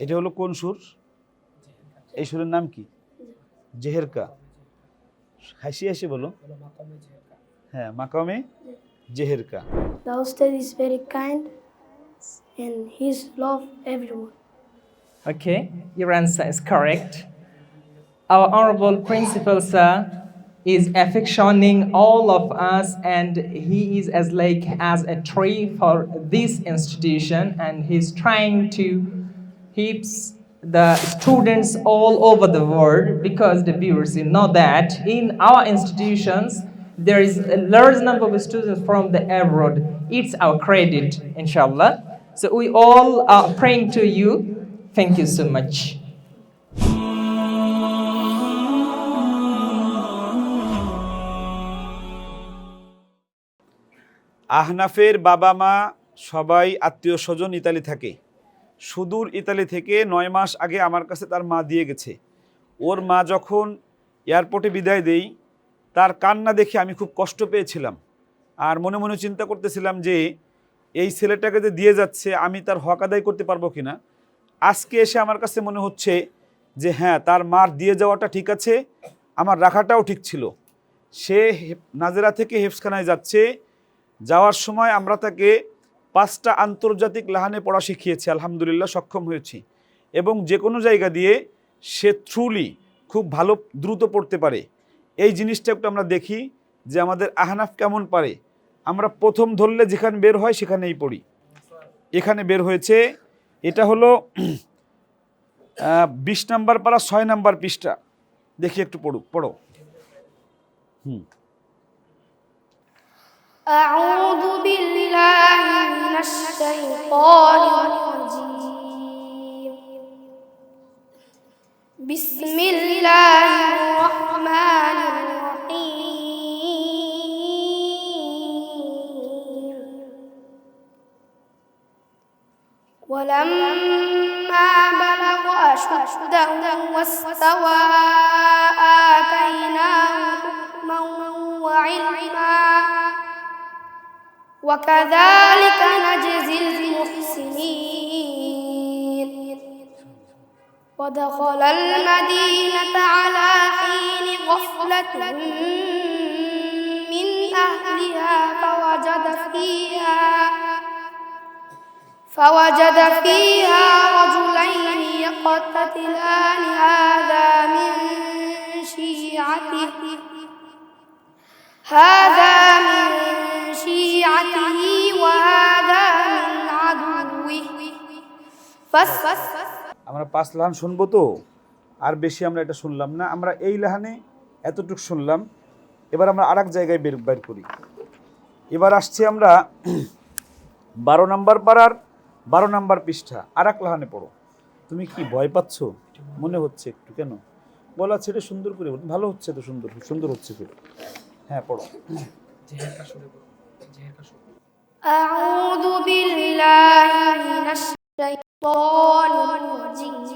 এটা হলো কোন সুর এই সুরের নাম কি জেহেরকা হাসি হাসি বলো হ্যাঁ মাকামে জেহেরকা and his love everyone. Okay, your answer is correct. Our honorable principal, sir, is affectioning all of us and he is as like as a tree for this institution and he's trying to help the students all over the world because the viewers you know that in our institutions there is a large number of students from the abroad. It's our credit inshallah. So we all are praying to you. Thank you so much আহনাফের বাবা মা সবাই আত্মীয় স্বজন Italy থাকে। সুদূর Italy থেকে নয় মাস আগে আমার কাছে তার মা দিয়ে গেছে। ওর মা যখন এয়ারপোর্টে বিদায় দেই, তার কান্না দেখে আমি খুব কষ্ট পেয়েছিলাম। আর মনে মনে চিন্তা করতেছিলাম যে, এই ছেলেটাকে যে দিয়ে যাচ্ছে, আমি তার হক আদায় করতে পারব কি না আজকে এসে আমার কাছে মনে হচ্ছে যে হ্যাঁ তার মার দিয়ে যাওয়াটা ঠিক আছে, আমার রাখাটাও ঠিক ছিল। সে নাজেরা থেকে হেফসখানায় যাচ্ছে যাওয়ার সময় আমরা তাকে পাঁচটা আন্তর্জাতিক লাহানে পড়া শিখিয়েছি, আলহামদুলিল্লাহ সক্ষম হয়েছি। এবং যে কোনো জায়গা দিয়ে সে থ্রুলি খুব ভালো দ্রুত পড়তে পারে। এই জিনিসটা একটু আমরা দেখি যে আমাদের আহনাফ কেমন পারে। আমরা প্রথম ধরলে যেখানে বের হয় সেখানেই পড়ি। এখানে বের হয়েছে, এটা হলো বিশ নাম্বার পারা ছয় নাম্বার পৃষ্ঠা। দেখি একটু পড়ুক পড়ো। হুম। أعوذ بالله من الشيطان الرجيم. بسم الله الرحمن الرحيم. ولما بلغ أشده واستوى آتيناه حكما وعلما. وكذلك نجزي المحسنين. ودخل المدينة على حين غفلة من أهلها فوجد فيها فوجد فيها رجلين يقتتلان هذا من شيعته. هذا من شيعته وهذا من عدوه فاس আমরা পাঁচ লাহান শুনবো তো আর বেশি আমরা এটা শুনলাম না আমরা এই লাহানে এতটুকু শুনলাম এবার আমরা আর এক জায়গায় বের বের করি এবার আসছি আমরা বারো নাম্বার পাড়ার বারো নাম্বার পৃষ্ঠা আর এক লাহানে পড়ো তুমি কি ভয় পাচ্ছ মনে হচ্ছে একটু কেন বলা ছেড়ে সুন্দর করে বলো। ভালো হচ্ছে তো সুন্দর সুন্দর হচ্ছে তো হ্যাঁ পড়ো أعوذ بالله من الشيطان الرجيم.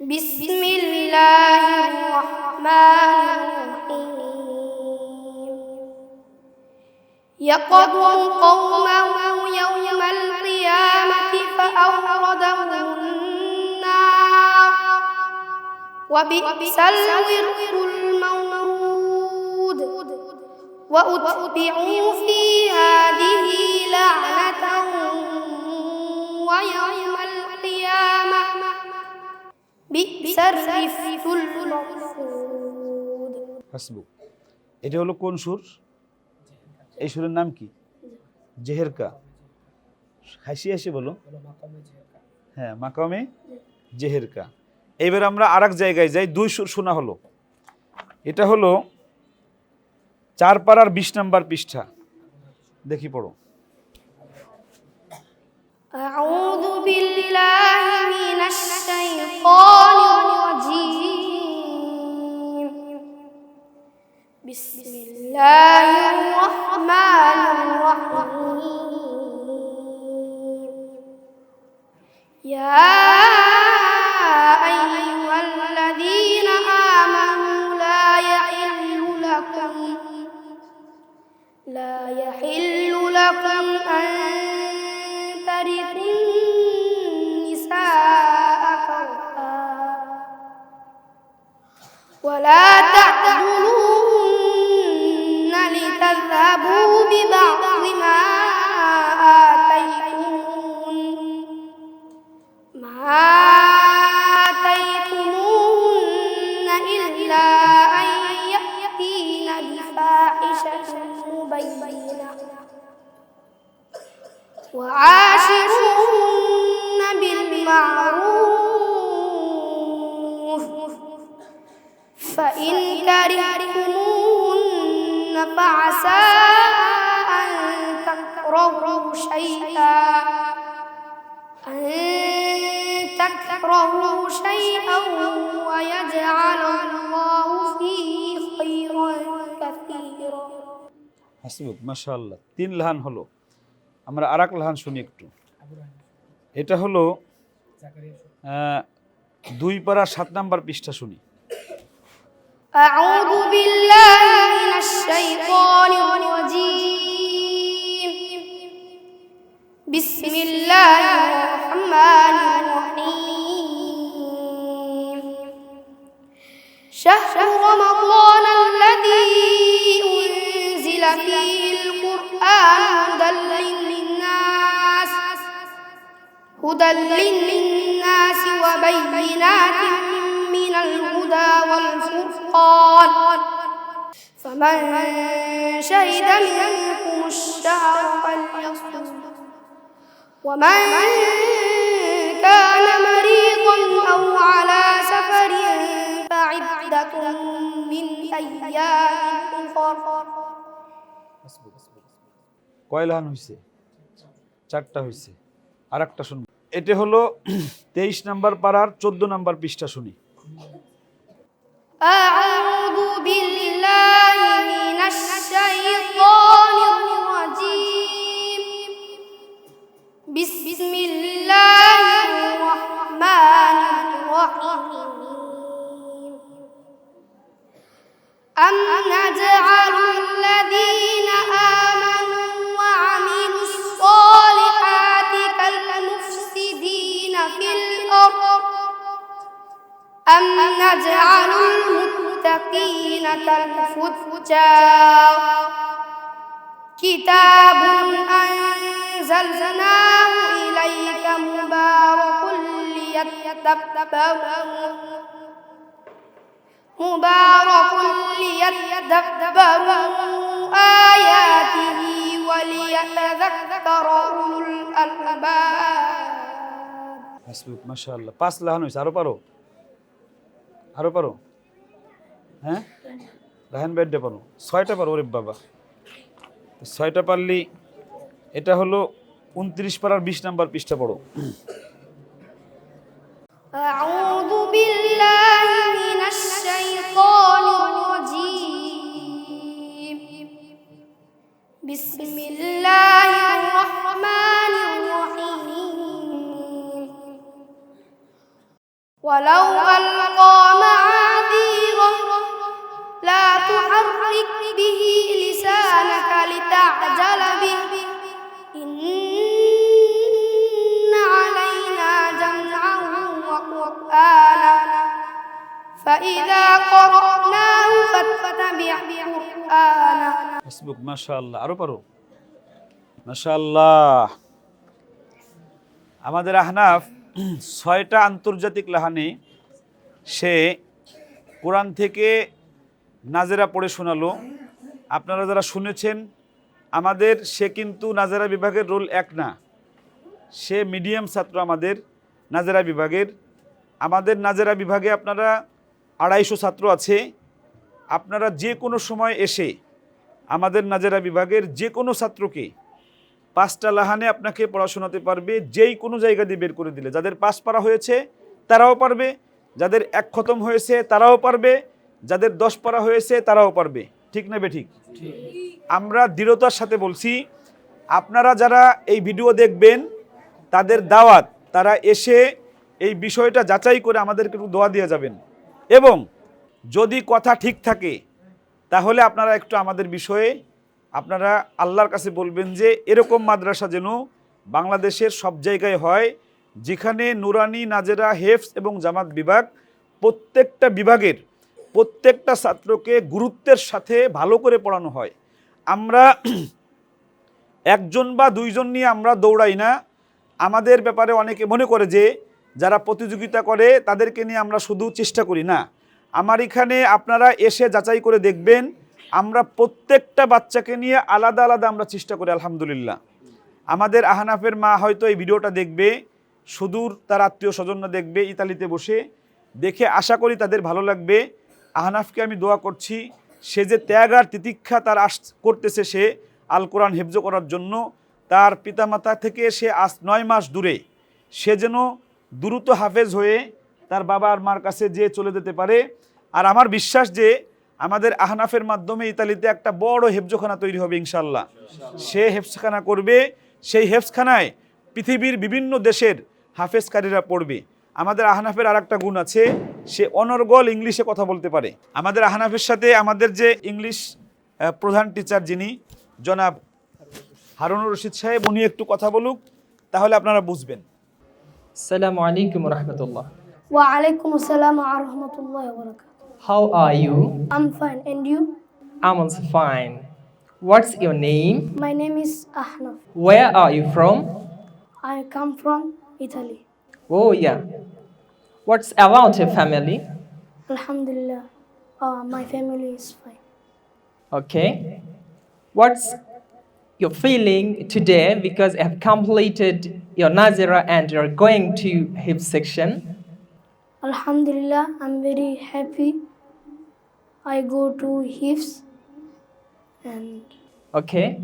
بسم الله الرحمن الرحيم. يقضوا قومه يوم القيامة فأوردهم النار. وبئس الورد وأتبعوا في هذه لعنة ويوم القيامة بئس الرفد المرفود হাসবুক এটা হলো কোন সুর এই সুরের নাম কি জেহেরকা হাসি হাসি বলো হ্যাঁ মাকামে জেহেরকা এবার আমরা আর এক জায়গায় যাই দুই সুর শোনা হলো এটা হলো চার পাড়ার বিশ নাম্বার পৃষ্ঠা দেখি পড়ো أعوذ بالله من الشيطان الرجيم بسم الله الرحمن الرحيم يا أيها الذين آمنوا لا يحل لكم لا يحل لكم أن ترثوا النساء كرها ولا تعدلوهن لتذهبوا ببعض ما آتيتموهن. ما مبينة وعاشروهن بالمعروف. فإن كرهتموهن فعسى أن تكرهوا شيئا. أن تكرهوا شيئا ويجعل الله হাসবুক মাশাআল্লাহ তিন লাহান হলো আমরা আর এক লাহান শুনি একটু এটা হলো আহ, দুই পারা সাত নাম্বার পৃষ্ঠা শুনি أعوذ بالله من الشيطان الرجيم بسم الله الرحمن الرحيم شهر رمضان الذي فيه القرآن هدى للناس هدى للناس وبينات من الهدى والفرقان. فمن شهد منكم الشهر فليصم ومن كان مريضا أو على سفر فعدة من أيام أخر. কয় লাহান হয়েছে চারটা হয়েছে আর একটা শুনবো এটা হলো তেইশ নাম্বার পাড়ার চোদ্দ নাম্বার পৃষ্ঠা শুনি أعوذ بالله المتقين كالفجار كتاب أنزلناه إليك مبارك ليتدبروا مبارك ليتدبروا آياته وليتذكر أولو الألباب হাসবুক মাশাআল্লাহ পাঁচ লাহান হয়েছে আরো পারো আরো পারো হ্যাঁ রাহান বেডে পারো ছয়টা পারো ওরে বাবা তো ছয়টা পারলি এটা হলো উনত্রিশ পাড়ার বিশ নাম্বার পৃষ্ঠা পড়ো أعوذ بالله من الشيطان الرجيم بسم الله الرحمن الرحيم ولو ألقى تحرك به لسانك لتعجل به إن علينا جمعه وقرآنه فإذا قرأناه فاتبع قرآنه ফেসবুক মাশাআল্লাহ আরো পারো মাশাআল্লাহ আমাদের আহনাফ ছয়টা আন্তর্জাতিক লাহানে সে কোরআন থেকে নাজেরা পড়ে শোনালো। আপনারা যারা শুনেছেন, আমাদের সে কিন্তু নাজেরা বিভাগের রোল এক না। সে মিডিয়াম ছাত্র আমাদের নাজেরা বিভাগের। আমাদের নাজেরা বিভাগে আপনারা আড়াইশো ছাত্র আছে। আপনারা যে কোনো সময় এসে আমাদের নাজেরা বিভাগের যে কোনো ছাত্রকে পাঁচটা লাহানে আপনাকে পড়াশোনাতে পারবে, যেই কোনো জায়গা দিয়ে বের করে দিলে। যাদের পাস পারা হয়েছে, তারাও পারবে। যাদের এক খতম হয়েছে, তারাও পারবে। যাদের দশ পারা হয়েছে, তারাও পারবে। ঠিক না বে ঠিক আমরা দৃঢ়তার সাথে বলছি, আপনারা যারা এই ভিডিও দেখবেন, তাদের দাওয়াত, তারা এসে এই বিষয়টা যাচাই করে আমাদেরকে একটু দোয়া দিয়ে যাবেন। এবং যদি কথা ঠিক থাকে, তাহলে আপনারা একটু আমাদের বিষয়ে, আপনারা আল্লাহর কাছে বলবেন যে, এরকম মাদ্রাসা যেন বাংলাদেশের সব জায়গায় হয়, যেখানে নুরানি, নাজেরা হেফস এবং জামাত বিভাগ প্রত্যেকটা বিভাগের প্রত্যেকটা ছাত্রকে গুরুত্বের সাথে ভালো করে পড়ানো হয়। আমরা একজন বা দুইজন নিয়ে আমরা দৌড়াই না। আমাদের ব্যাপারে অনেকে মনে করে যে, যারা প্রতিযোগিতা করে তাদেরকে নিয়ে আমরা শুধু চেষ্টা করি না। আমার এখানে আপনারা এসে যাচাই করে দেখবেন, আমরা প্রত্যেকটা বাচ্চাকে নিয়ে আলাদা আলাদা আমরা চেষ্টা করি, আলহামদুলিল্লাহ। আমাদের আহনাফের মা হয়তো এই ভিডিওটা দেখবে, সুদূর তার আত্মীয় স্বজনরা দেখবে ইতালিতে বসে। দেখে আশা করি তাদের ভালো লাগবে। আহনাফকে আমি দোয়া করছি, সে যে ত্যাগ আর তিতিক্ষা তার আস করতেছে সে আল কোরআন হেফজ করার জন্য, তার পিতামাতা থেকে সে আজ নয় মাস দূরে, সে যেন দ্রুত হাফেজ হয়ে তার বাবা আর মার কাছে যে চলে যেতে পারে। আর আমার বিশ্বাস যে আমাদের আহনাফের মাধ্যমে ইতালিতে একটা বড় হেফজখানা তৈরি হবে ইনশাল্লাহ সে হেফজখানা করবে, সেই হেফজখানায় পৃথিবীর বিভিন্ন দেশের হাফেজকারীরা পড়বে। আমাদের আহনাফের আর একটা গুণ আছে সে অনর্গল ইংলিশে কথা বলতে পারে। আমাদের আহানাফের সাথে আমাদের যে ইংলিশ প্রধান টিচার যিনি জনাব হারুন রশিদ সাহেব উনি একটু কথা বলুক তাহলে আপনারা বুঝবেন। সালাম আলাইকুম রহমতুল্লাহ। ওয়া আলাইকুম আসসালাম আর রহমতুল্লাহ you am fine and you am fine what's your name my name is Ahnaf where are you from I come from Italy oh yeah What's about your family? Alhamdulillah. Uh, my family is fine. Okay. What's your feeling today because you have completed your Nazira and you're going to HIP section? Alhamdulillah, I'm very happy. I go to Hifs and Okay.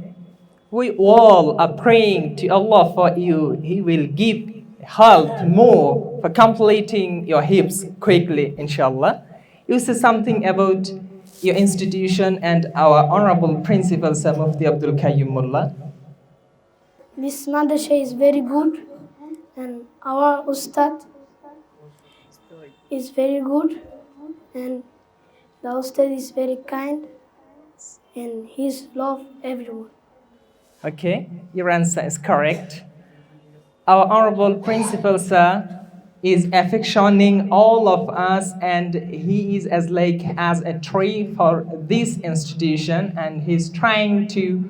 We all are praying to Allah for you. He will give help more for completing your hips quickly, inshallah. You say something about your institution and our honorable principal, Sir Mufti Abdul Qayyum Mullah. this madrasa is very good and our ustad is very good and the ustad is very kind and he's love everyone. Okay, your answer is correct. Our honorable principal, sir, is affectioning all of us and he is as like as a tree for this institution and he's trying to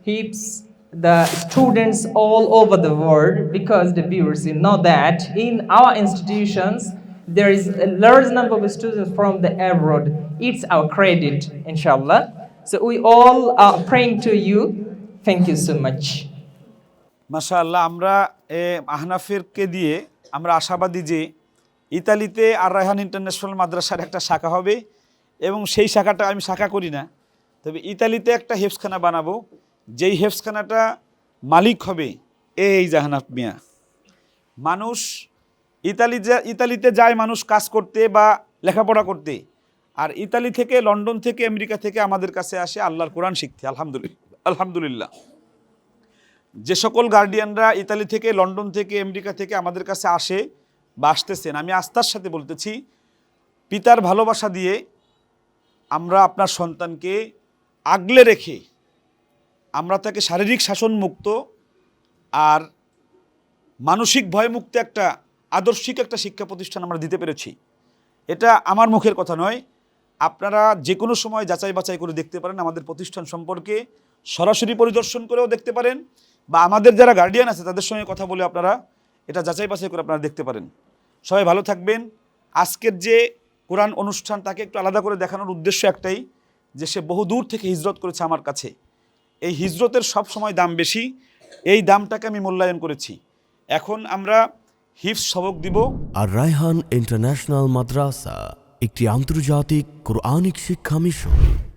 heaps the students all over the world because the viewers you know that in our institutions there is a large number of students from the abroad. It's our credit inshallah. So we all are praying to you. Thank you so much. Mashallah amra eh, ahnafirke diye আমরা আশাবাদী যে ইতালিতে আর Raihan international মাদ্রাসার একটা শাখা হবে এবং সেই শাখাটা আমি শাখা করি না। তবে ইতালিতে একটা হেফসখানা বানাবো, যেই হেফসখানাটা মালিক হবে এই জাহানাফ মিয়া। মানুষ ইতালি ইতালিতে যায় মানুষ কাজ করতে বা লেখাপড়া করতে, আর ইতালি থেকে, লন্ডন থেকে, আমেরিকা থেকে আমাদের কাছে আসে আল্লাহর কোরআন শিখতে, আলহামদুলিল্লাহ। আলহামদুলিল্লাহ। যে সকল গার্ডিয়ানরা ইতালি থেকে, লন্ডন থেকে, আমেরিকা থেকে আমাদের কাছে আসে বা আসতেছেন, আমি আস্থার সাথে বলতেছি, পিতার ভালোবাসা দিয়ে আমরা আপনার সন্তানকে আগলে রেখে আমরা তাকে শারীরিক শাসন মুক্ত আর মানসিক ভয়মুক্ত একটা আদর্শিক একটা শিক্ষা প্রতিষ্ঠান আমরা দিতে পেরেছি। এটা আমার মুখের কথা নয়। আপনারা যে কোনো সময় যাচাই বাছাই করে দেখতে পারেন আমাদের প্রতিষ্ঠান সম্পর্কে। সরাসরি পরিদর্শন করেও দেখতে পারেন। বা আমাদের যারা গার্ডিয়ান আছে, তাদের সঙ্গে কথা বলে আপনারা এটা যাচাই বাছাই করে আপনারা দেখতে পারেন। সবাই ভালো থাকবেন। আজকের যে কোরআন অনুষ্ঠান, তাকে একটু আলাদা করে দেখানোর উদ্দেশ্য একটাই, যে সে বহু দূর থেকে হিজরত করেছে আমার কাছে। এই হিজরতের সব সময় দাম বেশি, এই দামটাকে আমি মূল্যায়ন করেছি। এখন আমরা হিফস সবক দিব। আর রায়হান ইন্টারন্যাশনাল মাদ্রাসা, একটি আন্তর্জাতিক কোরআনিক শিক্ষা মিশন।